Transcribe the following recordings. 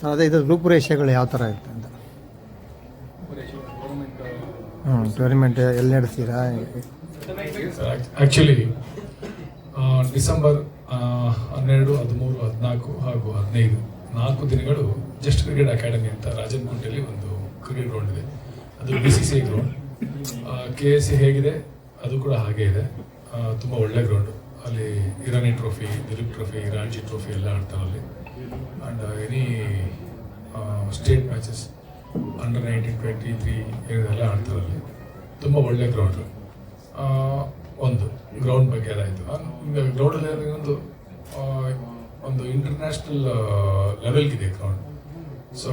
Sir, ಅದೇ ಇದು ರೂಪುರೇಷೆಗಳು ಯಾವ ಥರ ಇರುತ್ತೆ ಅಂತ. ಹ್ಞೂ ಟೂರ್ನಿಮೆಂಟ್ ಎಲ್ಲಿ ನಡೆಸ್ತೀರಾ ಆ್ಯಕ್ಚುಲಿ ಡಿಸೆಂಬರ್ ಹನ್ನೆರಡು, ಹದಿಮೂರು, ಹದಿನಾಲ್ಕು ಹಾಗೂ ಹದಿನೈದು ನಾಲ್ಕು ದಿನಗಳು ಜಸ್ಟ್ ಕ್ರಿಕೆಟ್ ಅಕಾಡೆಮಿ ಅಂತ ರಾಜನಗುಂಟೆಯಲ್ಲಿ ಒಂದು ಕ್ರಿಕೆಟ್ ಗ್ರೌಂಡ್ ಇದೆ. ಅದು B C C ground K S C ಹೇಗಿದೆ? ಅದು ಕೂಡ ಹಾಗೆ ಇದೆ. ತುಂಬ ಒಳ್ಳೆ ಗ್ರೌಂಡು ಅಲ್ಲಿ Irani trophy Duleep trophy Ranji trophy ಎಲ್ಲ ಆಡ್ತಾರೆ ಅಲ್ಲಿ. And any state matches under nineteen twenty three ಎಲ್ಲ ಆಡ್ತಾರೆ ಅಲ್ಲಿ ತುಂಬ ಒಳ್ಳೆ ಗ್ರೌಂಡು ಒಂದು ಗ್ರೌಂಡ್ ಬಗ್ಗೆ ಅದಾಯಿತು ಗ್ರೌಂಡಲ್ಲಿ ಒಂದು ಒಂದು ಇಂಟರ್ನ್ಯಾಷನಲ್ ಲೆವೆಲ್ಗಿದೆ ಗ್ರೌಂಡ್ ಸೊ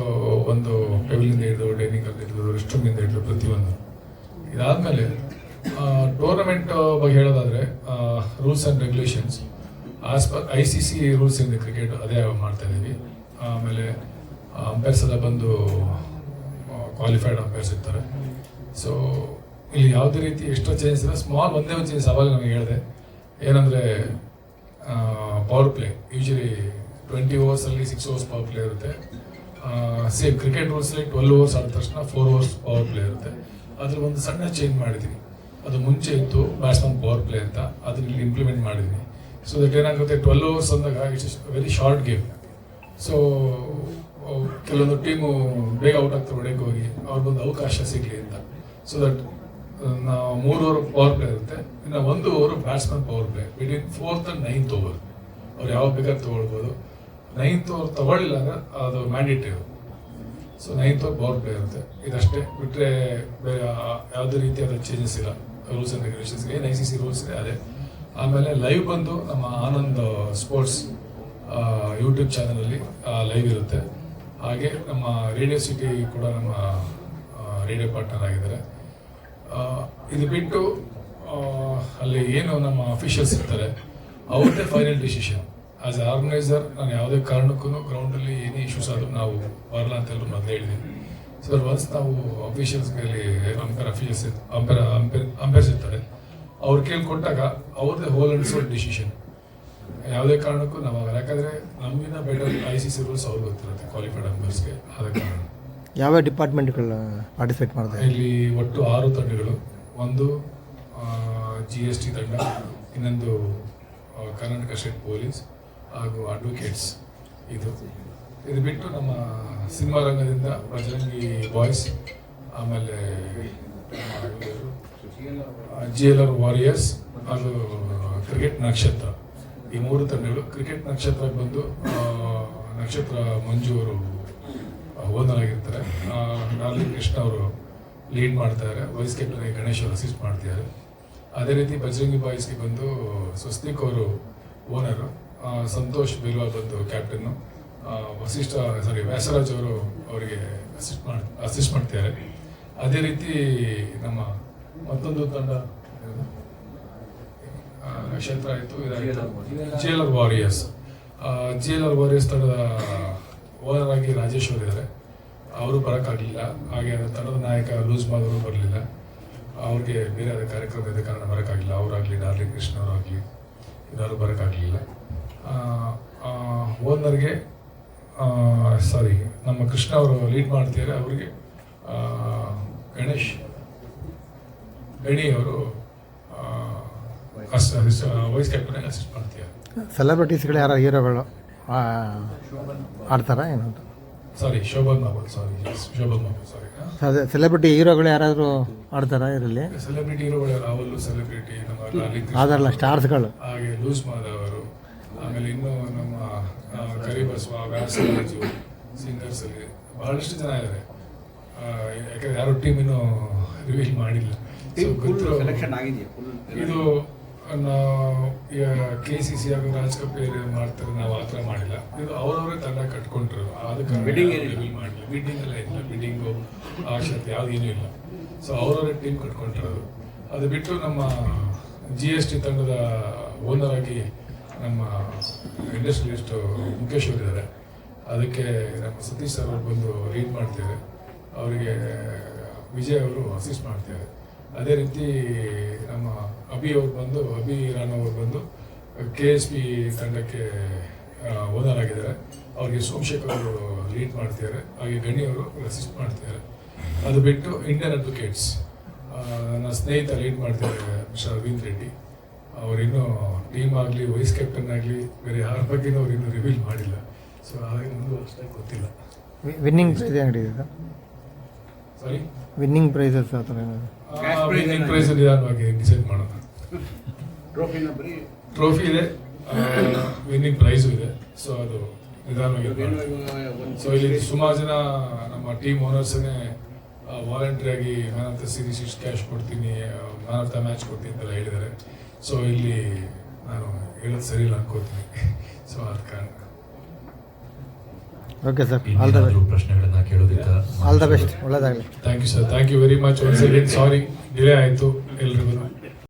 ಒಂದು ಪೆವಿಲಿಂದ ಹಿಡಿದು ಡೈನಿಂಗ್ ಅಲ್ಲಿ ಹಿಡಿದು ರೆಸ್ಟ್ ರೂಮಿಂದ ಹಿಡಿದು ಪ್ರತಿಯೊಂದು. ಇದಾದಮೇಲೆ ಟೂರ್ನಮೆಂಟ್ ಬಗ್ಗೆ ಹೇಳೋದಾದರೆ rules and regulations I C C rules ಇಂದ ಕ್ರಿಕೆಟ್ ಅದೇ ಮಾಡ್ತಾ ಇದ್ದೀವಿ. ಆಮೇಲೆ ಅಂಪೈರ್ಸ್ ಎಲ್ಲ ಬಂದು ಕ್ವಾಲಿಫೈಡ್ ಅಂಪೈರ್ಸ್ ಇರ್ತಾರೆ. ಸೊ ಇಲ್ಲಿ ಯಾವುದೇ ರೀತಿ ಎಕ್ಸ್ಟ್ರಾ ಚೇಂಜಸ್ ಇಲ್ಲ. ಸ್ಮಾಲ್ ಒಂದೇ ಒಂದು ಚೇಂಜ್ ಸವಾಲು ನಮಗೆ ಹೇಳಿದೆ. ಏನಂದರೆ ಪವರ್ ಪ್ಲೇ ಯೂಶಲಿ ಟ್ವೆಂಟಿ ಓವರ್ಸಲ್ಲಿ ಸಿಕ್ಸ್ ಓವರ್ಸ್ ಪವರ್ ಪ್ಲೇ ಇರುತ್ತೆ. ಸೇಮ್ ಕ್ರಿಕೆಟ್ ರೂಲ್ಸಲ್ಲಿ ಟ್ವೆಲ್ ಓವರ್ಸ್ ಆದ ತಕ್ಷಣ ಫೋರ್ ಓವರ್ಸ್ ಪವರ್ ಪ್ಲೇ ಇರುತ್ತೆ. ಅದ್ರ ಒಂದು ಸಣ್ಣ ಚೇಂಜ್ ಮಾಡಿದ್ದೀನಿ ಅದು ಮುಂಚೆ ಇತ್ತು ಬ್ಯಾಟ್ಸ್ಮನ್ ಪವರ್ ಪ್ಲೇ ಅಂತ. ಅದನ್ನ ಇಲ್ಲಿ ಇಂಪ್ಲಿಮೆಂಟ್ ಮಾಡಿದ್ವಿ. ಸೊ ದಟ್ ಏನಾಗುತ್ತೆ ಟ್ವೆಲ್ ಅವರ್ಸ್ ಅಂದಾಗ ವೆರಿ ಶಾರ್ಟ್ ಗೇಮ್ ಸೊ ಕೆಲವೊಂದು ಟೀಮು ಬೇಗ ಔಟ್ ಆಗ್ತಾರೆ ಹೊಡೆಗೆ ಹೋಗಿ. ಅವ್ರಿಗೊಂದು ಅವಕಾಶ ಸಿಗಲಿ ಅಂತ. ಸೊ ದಟ್ ನಾವು ಮೂರು ಓವರ್ ಪವರ್ ಪ್ಲೇ ಇರುತ್ತೆ. ಇನ್ನು ಒಂದು over batsman power play between fourth and ninth over ಅವ್ರು ಯಾವಾಗ ಬೇಕಾದ್ರೆ ತೊಗೊಳ್ಬೋದು. ನೈನ್ತ್ ಓವರ್ ತೊಗೊಳ್ಳಿಲ್ಲ ಅಂದರೆ ಅದು mandatory so ninth over power play ಇರುತ್ತೆ. ಇದಷ್ಟೇ. ಬಿಟ್ಟರೆ ಬೇರೆ ಯಾವುದೇ ರೀತಿಯಾದ ಚೇಂಜಸ್ ಇಲ್ಲ. ರೂಲ್ಸ್ ಆ್ಯಂಡ್ ರೆಗ್ಯುಲೇಷನ್ಸ್ಗೆ ಏನು ಐ ಸಿ ಸಿ ರೂಲ್ಸ್ ಇದೆ, ಅದೇ. ಆಮೇಲೆ ಲೈವ್ ಬಂದು ನಮ್ಮ ಆನಂದ್ ಸ್ಪೋರ್ಟ್ಸ್ ಯೂಟ್ಯೂಬ್ ಚಾನಲಲ್ಲಿ ಲೈವ್ ಇರುತ್ತೆ. ಹಾಗೆ ನಮ್ಮ ರೇಡಿಯೋ ಸಿಟಿ ಕೂಡ ನಮ್ಮ ರೇಡಿಯೋ ಪಾರ್ಟ್ನರ್ ಆಗಿದ್ದಾರೆ. ಇದು ಬಿಟ್ಟು ಅಲ್ಲಿ ಏನು ನಮ್ಮ ಅಫಿಷಿಯಲ್ಸ್ ಇರ್ತಾರೆ, ಅವ್ರದ್ದೇ ಫೈನಲ್ ಡಿಸಿಷನ್ ಎ ಆರ್ಗನೈಸರ್ ನಾನು ಯಾವುದೇ ಕಾರಣಕ್ಕೂ ಗ್ರೌಂಡಲ್ಲಿ ಏನೇ ಇಶ್ಯೂಸ್ ಆದರೂ ನಾವು ಬರಲ್ಲ ಅಂತ ಎಲ್ಲರೂ ಮೊದಲು ಹೇಳಿದ್ದೀನಿ. ಸರ್ ಒನ್ಸ್ ನಾವು ಅಫಿಷಿಯಲ್ಸ್ ಮೇಲೆ umpire officials umpire umpire, umpires ಇರ್ತಾರೆ ಅವ್ರು ಕೇಳ್ಕೊಟ್ಟಾಗ ಅವ್ರದ್ದೇ ಹೋಲ್ ಅಂಡ್ ಸೋಲ್ ಡಿಸಿಷನ್ ಯಾವುದೇ ಕಾರಣಕ್ಕೂ ನಾವು ಆಗಲ್ಲ. ಯಾಕಂದ್ರೆ ನಮಗಿನ better I C C rules ಅವ್ರಿಗೆ ಗೊತ್ತಿರುತ್ತೆ ಕ್ವಾಲಿಫೈಡ್ ಅಂಬರ್ಸ್ಗೆ ಆದ ಕಾರಣ. ಯಾವ ಡಿಪಾರ್ಟ್ಮೆಂಟ್ಗಳು ಪಾರ್ಟಿಸಿಪೇಟ್ ಮಾಡಿದೆ ಇಲ್ಲಿ ಒಟ್ಟು ಆರು ತಂಡಗಳು. ಒಂದು ಜಿ ಎಸ್ ಟಿ ತಂಡ ಇನ್ನೊಂದು ಕರ್ನಾಟಕ ಸ್ಟೇಟ್ ಪೊಲೀಸ್ ಹಾಗೂ ಅಡ್ವೊಕೇಟ್ಸ್ ಇದು. ಇದು ಬಿಟ್ಟು ನಮ್ಮ ಸಿನಿಮಾ ರಂಗದಿಂದ ಬಜರಂಗಿ ಬಾಯ್ಸ್ ಆಮೇಲೆ ಜಿ ಆರ್ ವಾರಿಯರ್ಸ್ ಅದು ಕ್ರಿಕೆಟ್ ನಕ್ಷತ್ರ. ಈ ಮೂರು ತಂಡಗಳು ಕ್ರಿಕೆಟ್ ನಕ್ಷತ್ರ ಬಂದು ನಕ್ಷತ್ರ ಮಂಜು ಅವರು ಓನರ್ ಆಗಿರ್ತಾರೆ. ಡಾರ್ಲಿಂಗ್ ಕೃಷ್ಣ ಅವರು ಲೀಡ್ ಮಾಡ್ತಾರೆ ವೈಸ್ ಕ್ಯಾಪ್ಟನ್ ಆಗಿ ಗಣೇಶ್ ಅವರು ಅಸಿಸ್ಟ್ ಮಾಡ್ತಿದ್ದಾರೆ ಅದೇ ರೀತಿ ಬಜರಂಗಿ ಬಾಯ್ಸ್ಗೆ ಬಂದು ಸ್ವಸ್ತಿಕ್ ಅವರು ಓನರು ಸಂತೋಷ್ ಬಿಲ್ವಾ ಬಂದು ಕ್ಯಾಪ್ಟನ್ನು ವಸಿಷ್ಠ ಸಾರಿ ವ್ಯಾಸರಾಜ್ ಅವರು ಅವರಿಗೆ ಅಸಿಸ್ಟ್ ಮಾಡಿ ಅಸಿಸ್ಟ್ ಮಾಡ್ತಿದ್ದಾರೆ ಅದೇ ರೀತಿ ನಮ್ಮ ಮತ್ತೊಂದು ತಂಡ. ನಕ್ಷತ್ರ ಆಯಿತು ಜೇಲರ್ ವಾರಿಯರ್ಸ್ ಜೇಲರ್ ವಾರಿಯರ್ಸ್ ತಂಡದ ಓನರ್ ಆಗಿ ರಾಜೇಶ್ ಅವರು ಇದ್ದಾರೆ ಅವರು ಬರೋಕ್ಕಾಗಲಿಲ್ಲ. ಹಾಗೆ ಅದರ ತಂಡದ ನಾಯಕ ಲೂಸ್ ಮಾದವರು ಬರಲಿಲ್ಲ. ಅವ್ರಿಗೆ ಬೇರೆ ಆದ ಕಾರ್ಯಕ್ರಮ ಇದ್ದ ಕಾರಣ ಬರೋಕ್ಕಾಗಲಿಲ್ಲ. ಅವರಾಗಲಿ ಡಾರ್ಲಿಂಗ್ ಕೃಷ್ಣ ಅವರಾಗಲಿ ಇದಾರು ಬರೋಕ್ಕಾಗಲಿಲ್ಲ. ಓನರ್ಗೆ ಸಾರಿ ನಮ್ಮ ಕೃಷ್ಣ ಅವರು ಲೀಡ್ ಮಾಡ್ತಿದ್ದಾರೆ. ಅವರಿಗೆ ಗಣೇಶ್ ಗಣಿ ಅವರು ವೈಸ್ ಕ್ಯಾಪ್ಟನ್ ಅಸಿಸ್ಟ್ ಮಾಡ್ತಿದ್ದಾರೆ ಸೆಲೆಬ್ರಿಟೀಸ್ಗಳು ಯಾರು ಹೀರೋಗಳು ಆಡ್ತಾರಾ ಏನು ಸಾರಿ ಶೋಭನ್ ಮಾಬಲ್ ಸಾರಿ ಶೋಭನ್ ಮಾಬಲ್ ಸಾರಿ ಅದೇ ಸೆಲೆಬ್ರಿಟಿ ಹೀರೋಗಳು ಯಾರಾದರೂ ಆಡ್ತಾರಾ ಇದರಲ್ಲಿ? ಸೆಲೆಬ್ರಿಟಿ ಹೀರೋಗಳು ರಾಹುಲ್ ಸೆಲೆಬ್ರಿಟಿ ನಮ್ಮ ಅದಲ್ಲ ಸ್ಟಾರ್ಸ್ಗಳು. ಹಾಗೆ ಲೂಸ್ ಮಾದವರು ಆಮೇಲೆ ಇನ್ನೂ ನಮ್ಮ ಕರಿಬಸವ ವ್ಯಾಸರಾಜು ಸಿಂಗರ್ಸಲ್ಲಿ ಬಹಳಷ್ಟು ಜನ ಇದ್ದಾರೆ ಯಾಕಂದ್ರೆ ಯಾರು ಟೀಮ್ ಇನ್ನೂ ರಿವೀಲ್ ಮಾಡಿಲ್ಲ. ಸೆಲೆಕ್ಷನ್ ಆಗಿದೆಯಾ? ಫುಲ್ ಇದು ಕೆ ಸಿ ಸಿ ಹಾಗೂ ರಾಜ್ ಕಪೂರ್ ಮಾಡ್ತಾರೆ ನಾವು ಆ ಥರ ಮಾಡಿಲ್ಲ. ಇದು ಅವರವರೇ ತಂಡ ಕಟ್ಕೊಂಡ್ರು. ಅದಕ್ಕೆ Bidding ಏನಿಲ್ಲ. ಮಾಡಿಲ್ಲ. ಬಿಡ್ಡಿಂಗ್ ಎಲ್ಲ ಇಲ್ಲ. ಬಿಡ್ಡಿಂಗು ಆಶಕ್ತಿ ಯಾವುದೇನೂ ಇಲ್ಲ. ಸೊ ಅವರವರೇ ಟೀಮ್ ಕಟ್ಕೊಂಡಿರೋದು ಅದು ಬಿಟ್ಟು ನಮ್ಮ ಜಿ ಎಸ್ ಟಿ ತಂಡದ ಓನರ್ ಆಗಿ ನಮ್ಮ ಇಂಡಸ್ಟ್ರಿಯಲಿಸ್ಟ್ ಮುಖೇಶ್ ಅವರಿದ್ದಾರೆ. ಅದಕ್ಕೆ ನಮ್ಮ ಸತೀಶ್ ಸರ್ ಅವರು ಬಂದು ಲೀಡ್ ಮಾಡ್ತಿದ್ದಾರೆ. ಅವರಿಗೆ ವಿಜಯ್ ಅವರು ಅಸಿಸ್ಟ್ ಮಾಡ್ತಿದ್ದಾರೆ. ಅದೇ ರೀತಿ ನಮ್ಮ ಅಭಿ ಅವ್ರು ಬಂದು ಅಭಿ ರಾಣ್ ಅವರು ಬಂದು ಕೆ ಎಸ್ ಪಿ ತಂಡಕ್ಕೆ ಓನರ್ ಆಗಿದ್ದಾರೆ ಅವ್ರಿಗೆ ಸೋಮಶೇಖರ್ ಅವರು ಲೀಡ್ ಮಾಡ್ತಿದ್ದಾರೆ. ಹಾಗೆ ಗಣಿ ಅವರು ಅಸಿಸ್ಟ್ ಮಾಡ್ತಿದ್ದಾರೆ. ಅದು ಬಿಟ್ಟು ಇಂಡಿಯನ್ ಅಡ್ವೊಕೇಟ್ಸ್ ನನ್ನ ಸ್ನೇಹಿತ ಲೀಡ್ ಮಾಡ್ತಿದ್ದಾರೆ ಮಿಸ್ಟರ್ ಅರವಿಂದ್ ರೆಡ್ಡಿ. ಅವರಿನ್ನೂ ಟೀಮ್ ಆಗಲಿ ವೈಸ್ ಕ್ಯಾಪ್ಟನ್ ಆಗಲಿ ಬೇರೆ ಯಾರ ಬಗ್ಗೆನೂ ಅವ್ರು ಇನ್ನೂ ರಿವೀಲ್ ಮಾಡಿಲ್ಲ. ಸೊ ಹಾಗಾಗಿ ನನಗೂ ಅಷ್ಟೇ ಗೊತ್ತಿಲ್ಲ. ವಿನ್ನಿಂಗ್ ಪ್ರೈಸ್ ಅಂಗಡಿ ಸಾರಿ ವಿನ್ನಿಂಗ್ ಪ್ರೈಸಸ್ ಆ ಥರ ವಿನ್ನಿಂಗ್ ಪ್ರೈಸ್ ನಿಧಾನವಾಗಿ ಡಿಸೈಡ್ ಮಾಡೋಣ. ಟ್ರೋಫಿನ ಬರೀ ಟ್ರೋಫಿ ಇದೆ. ವಿನ್ನಿಂಗ್ ಪ್ರೈಸು ಇದೆ. ಸೊ ಅದು ನಿಧಾನವಾಗಿ ಸೊ ಇಲ್ಲಿ ಸುಮಾರು ಜನ ನಮ್ಮ ಟೀಮ್ ಓನರ್ಸನ್ನೇ ವಾಲಂಟ್ರಿ ಆಗಿ ಮ್ಯಾನ್ ಆಫ್ ದ ಸೀರೀಸ್ ಇಷ್ಟು ಕ್ಯಾಶ್ ಕೊಡ್ತೀನಿ ಮ್ಯಾನ್ ಆಫ್ ದ ಮ್ಯಾಚ್ ಕೊಡ್ತೀನಿ ಅಂತೆಲ್ಲ ಹೇಳಿದ್ದಾರೆ. ಸೊ ಇಲ್ಲಿ ನಾನು ಹೇಳೋದು ಸರಿ ಇಲ್ಲ ಅನ್ಕೋತೀನಿ. ಓಕೆ ಸರ್ ಆಲ್ ದ ಪ್ರಶ್ನೆಗಳನ್ನ ಕೇಳೋದಿಲ್ಲ all the best ಒಳ್ಳೆದಾಗಲಿ. Thank you sir thank you very much once again sorry delay ಆಯಿತು. ಎಲ್ರಿಗೂ.